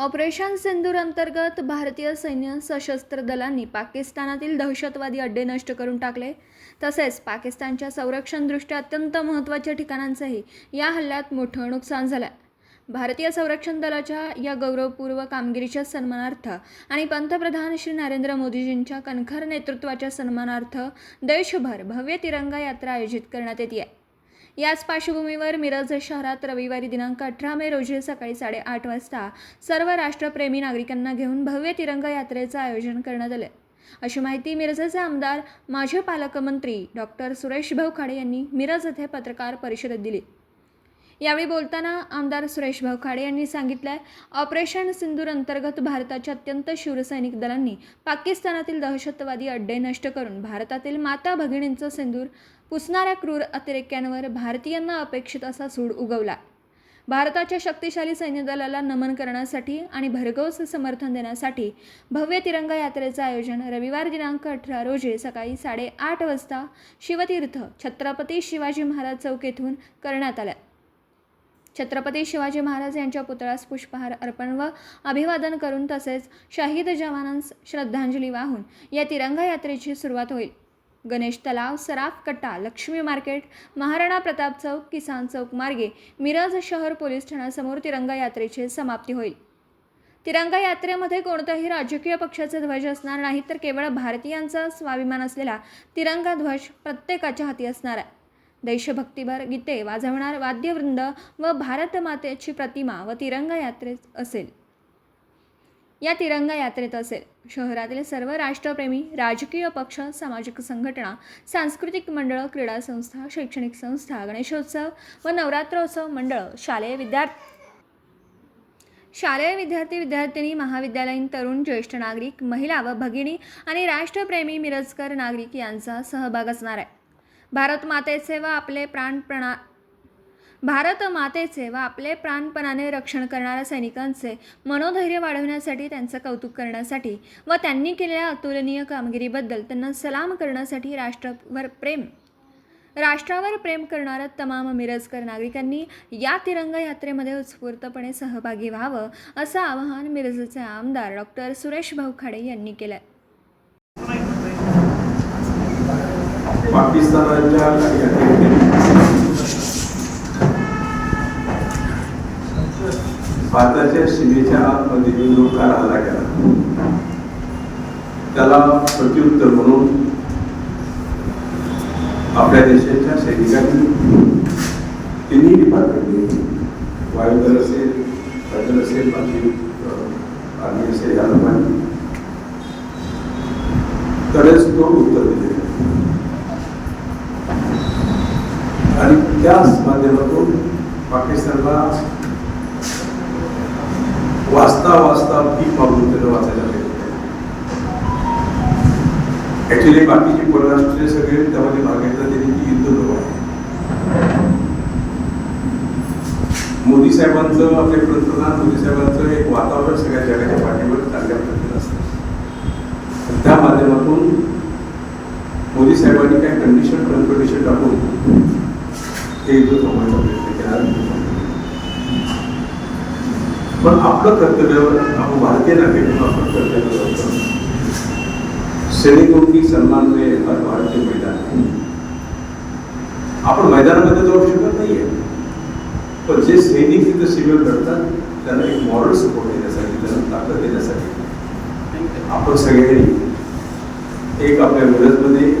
Operation सिंदूर अंतर्गत भारतीय सैन्य सशस्त्र दलांनी पाकिस्तानातील दहशतवादी अड्डे नष्ट करून टाकले. तसेच पाकिस्तानच्या संरक्षणदृष्ट्या अत्यंत महत्त्वाच्या ठिकाणांचंही या हल्ल्यात मोठं नुकसान झालं. भारतीय संरक्षण दलाच्या या गौरवपूर्व कामगिरीच्या सन्मानार्थ आणि पंतप्रधान श्री नरेंद्र मोदीजींच्या कणखर नेतृत्वाच्या सन्मानार्थ देशभर भव्य तिरंगा यात्रा आयोजित करण्यात येते आहे. याच पार्श्वभूमीवर मिरज शहरात रविवारी दिनांक अठरा मे रोजी सकाळी साडेआठ वाजता सर्व राष्ट्रप्रेमी नागरिकांना घेऊन भव्य तिरंगा यात्रेचं आयोजन करण्यात आलं. अशी माहिती मिरजचे आमदार माजी पालकमंत्री डॉक्टर सुरेश भाऊ खाडे यांनी मिरज येथे पत्रकार परिषदेत दिली. यावेळी बोलताना आमदार सुरेश भाऊ खाडे यांनी सांगितलं ऑपरेशन सिंदूर अंतर्गत भारताच्या अत्यंत शिवसैनिक दलांनी पाकिस्तानातील दहशतवादी अड्डे नष्ट करून भारतातील माता भगिनींचं सिंदूर पुसणाऱ्या क्रूर अतिरेक्यांवर भारतीयांना अपेक्षित असा सूड उगवला. भारताच्या शक्तिशाली सैन्यदलाला नमन करण्यासाठी आणि भरघोस समर्थन देण्यासाठी भव्य तिरंगा यात्रेचं आयोजन रविवार दिनांक अठरा रोजी सकाळी साडेआठ वाजता शिवतीर्थ छत्रपती शिवाजी महाराज चौक येथून करण्यात आलं. छत्रपती शिवाजी महाराज यांच्या पुतळ्यास पुष्पहार अर्पण व अभिवादन करून तसेच शहीद जवानांस श्रद्धांजली वाहून या तिरंगा यात्रेची सुरुवात होईल. गणेश तलाव सराफ कट्टा लक्ष्मी मार्केट महाराणा प्रताप चौक किसान चौक मार्गे मिरज शहर पोलीस ठाण्यासमोर तिरंगा यात्रेची समाप्ती होईल. तिरंगा यात्रेमध्ये कोणत्याही राजकीय पक्षाचे ध्वज असणार नाही तर केवळ भारतीयांचा स्वाभिमान असलेला तिरंगा ध्वज प्रत्येकाच्या हाती असणार आहे. देशभक्तीभर गीते वाजवणार वाद्यवृंद व भारतमातेची प्रतिमा व तिरंगा यात्रेत असेल. या तिरंगा यात्रेत असेल. शहरातील सर्व राष्ट्रप्रेमी राजकीय पक्ष सामाजिक संघटना सांस्कृतिक मंडळ क्रीडा संस्था शैक्षणिक संस्था गणेशोत्सव व नवरात्रोत्सव मंडळ शालेय विद्यार्थी शालेय विद्यार्थी विद्यार्थिनी महाविद्यालयीन तरुण ज्येष्ठ नागरिक महिला व भगिनी आणि राष्ट्रप्रेमी मिरजकर नागरिक यांचा सहभाग असणार आहे. भारत मातेचे व आपले प्राणप्रणा भारत मातेचे व आपले प्राणपणाने रक्षण करणाऱ्या सैनिकांचे मनोधैर्य वाढवण्यासाठी त्यांचं कौतुक करण्यासाठी व त्यांनी केलेल्या अतुलनीय कामगिरीबद्दल त्यांना सलाम करण्यासाठी राष्ट्रावर प्रेम राष्ट्रावर प्रेम करणाऱ्या तमाम मिरजकर नागरिकांनी या तिरंगा यात्रेमध्ये उत्स्फूर्तपणे सहभागी व्हावं असं आवाहन मिरजचे आमदार डॉक्टर सुरेश भाऊ खाडे यांनी केलं पाकिस्तानाच्या काही भारताच्या सीमेच्या आतमध्ये जो लोकांना हल्ला केला त्याला प्रत्युत्तर म्हणून आपल्या देशाच्या सैनिकांनी तिन्ही डिपार्टमेंटनी वायुदल असेल हवाई असेल बाकी आर्मी असेल या लोकांनी तडेच तो उत्तर दिले. आणि त्याच माध्यमातून पाकिस्तानला वाचता वाचता पीक मागून त्याला वाचायला लागले. ऍक्च्युली बाकीचे परराष्ट्रीय सगळे त्यामध्ये भाग घेतला त्यांनी युद्ध नको आहे. मोदी साहेबांचं आपले पंतप्रधान मोदी साहेबांचं एक वातावरण सगळ्या जगाच्या पाठीवर चांगल्या पद्धतीनं असतं. त्या माध्यमातून मोदी साहेबांनी काय कंडिशन कंडिशन टाकून पण आपलं कर्तव्य आपण भारतीय नागरिक कर्तव्य. सैनिकों सन्मान में हर भारतीय मैदान आपण मैदानामध्ये जाऊ शकत नाहीये पण जे सैनिक तिथं शिबिर करतात त्यांना एक मॉरल सपोर्ट देण्यासाठी त्यांना ताकद देण्यासाठी आपण सगळ्यांनी एक आपल्या मिरजमध्ये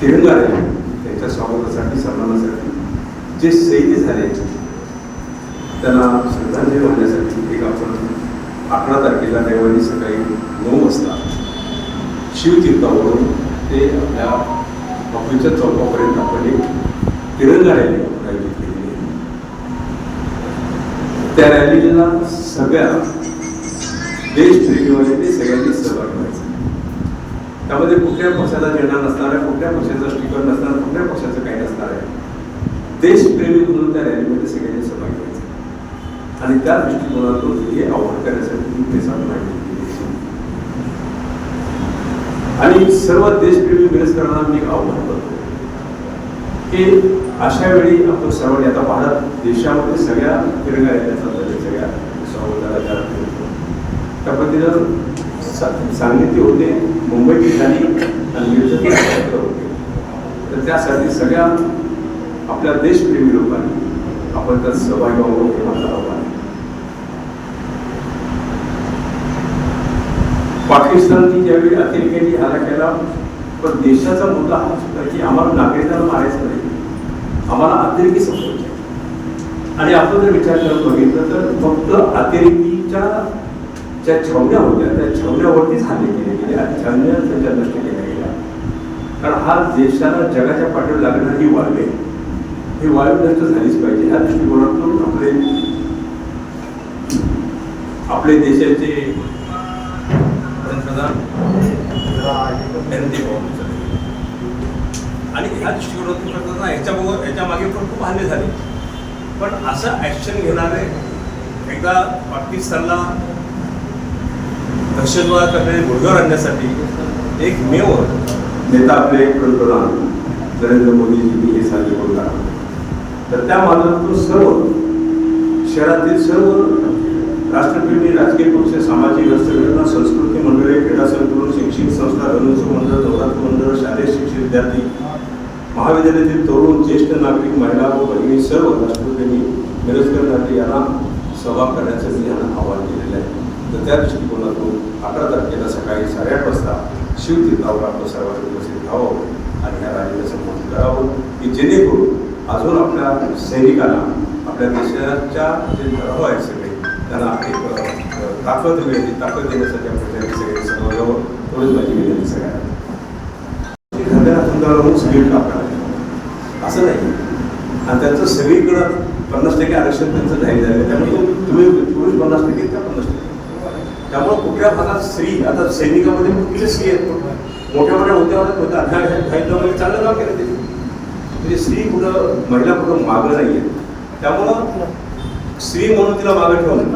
तिरंगा आहे त्यांच्या स्वागतासाठी, सन्मानासाठी। जे शहीद झाले त्यांना श्रद्धांजली वाहण्यासाठी एक आपण अकरा तारखेला रविवारी सकाळी नऊ वाजता शिवतीर्थावरून ते आपल्या ऑफिसच्या चौकापर्यंत आपण एक तिरंगा रॅली आयोजित केलेली आहे. त्या रॅलीला सगळ्या देशप्रेमीवाल्यांनी सगळ्यांनी सहभाग व्हायचा त्यामध्ये कुठल्या पक्षाचा झेंडा नसणार आहे कुठल्या पक्षाचा स्टिकर नसणार कुठल्या पक्षाचं काही नसणार आहे. देशप्रेमी म्हणून त्या रॅलीमध्ये सगळ्यांनी सहभाग घ्यायचा. आणि त्या दृष्टिकोनातून हे आव्हान करण्यासाठी ते पैसा माहिती आणि सर्व देशप्रेमी मिरजकरांना मी आव्हान करतो की अशा वेळी आपण सर्वांनी आता भारत देशामध्ये सगळ्या तिरंगा येण्याचा सगळ्या समुदायाच्या त्या पद्धतीनं सा- सांगलीतले होते मुंबई ठिकाणी आणि मिरजेतले होते. तर त्यासाठी सगळ्या आपल्या देशप्रेमी लोकांनी आपण त्यात सहभागी व्हावं हे माझं आव्हान आहे. पाकिस्तानची ज्यावेळी अतिरेक्यांनी हल्ला केला पण देशाचा मुद्दा हाच होता की आम्हाला नागरिकांना मारायचं नाही. आम्हाला अतिरेकी संपवायचे आणि आपण जर विचार करत बघितलं तर फक्त अतिरेकीच्या ज्या छावण्या होत्या त्या छावण्यावरतीच हल्ले केले गेले आणि छावण्या त्यांच्या नष्ट केल्या गेल्या. कारण हा देशाला जगाच्या पाठीवर लागणारी ही वाळू हे वायू नष्ट झालीच पाहिजे. ह्या दृष्टिकोनातून आपले आपले देशाचे पंतप्रधान आणि ह्या दृष्टिकोनातून करताना ह्याच्यामुळं ह्याच्या मागे पण खूप हल्ले झाले. पण असं ॲक्शन घेणारे एकदा पाकिस्तानला दहशतवाद करणारे गुडघावर आणण्यासाठी एक मेव नेता आपले पंतप्रधान नरेंद्र मोदीजींनी हे साध्य करून दाखवले. तर त्या माध्यमातून सर्व शहरातील सर्व राष्ट्रप्रेमी राजकीय पक्ष सामाजिक संघटना संस्कृती मंडळे क्रीडा संकुल शैक्षणिक संस्था रणोत्सव मंडळ नवरात्र मंडळ शालेय शिक्षित विद्यार्थी महाविद्यालयातील तरुण ज्येष्ठ नागरिक महिला व भगिनी सर्व राष्ट्रप्रेमी मिरजकर नाटे यांना सहभाग करण्याचं मी यांना आवाहन केलेलं आहे. तर त्या दृष्टिकोनातून अकरा तारखेला सकाळी साडेआठ वाजता शिवतीर्थावर आपण सर्वांनी उपस्थित व्हावं आणि या रॅलीला संबोधित करावं की जेणेकरून अजून आपल्या सैनिकांना आपल्या देशाच्या जे धर्म आहेत सगळे त्यांना एक ताकद मिळाली ताकद देण्यासाठी आपण त्यांनी सगळे समाजावर थोडीच माझी विनंती सगळ्यांना. एखाद्या धंद्यावरून सगळी टाकणार असं नाही. आणि त्यांचं सगळीकडं पन्नास टक्के आरक्षण त्यांचं जाहीर झालं त्यामुळे तुम्ही पुरुष पन्नास टक्के त्या पन्नास टक्के. त्यामुळे कुठल्या भागात स्त्री आता सैनिकामध्ये कुठली स्त्री आहेत? मोठ्या मोठ्या होत्या होत्या काही लोकांनी चांगलं काम केलं ते म्हणजे स्त्री कुठं महिला कुठं मागं नाही आहे त्यामुळं स्त्री म्हणून तिला मागं ठेवून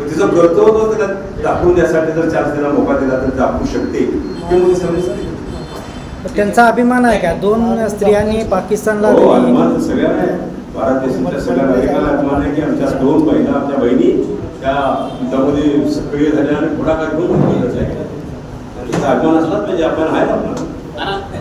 तिचं कर्तव्य तिला दाखवून द्यासाठी जर चान्स दिला मोका दिला तर दाखवू शकते. त्यांचा अभिमान आहे का? दोन स्त्रियांनी पाकिस्तानला हो अभिमान सगळ्यांना भारत देशाच्या सगळ्या नागरिकांना अभिमान आहे की आमच्या दोन महिला आमच्या बहिणी त्या युद्धामध्ये सक्रिय झाल्या आणि पुढाकार घेऊन आहे तिचा अभिमान असलाच पाहिजे. आपण आहे ना आपला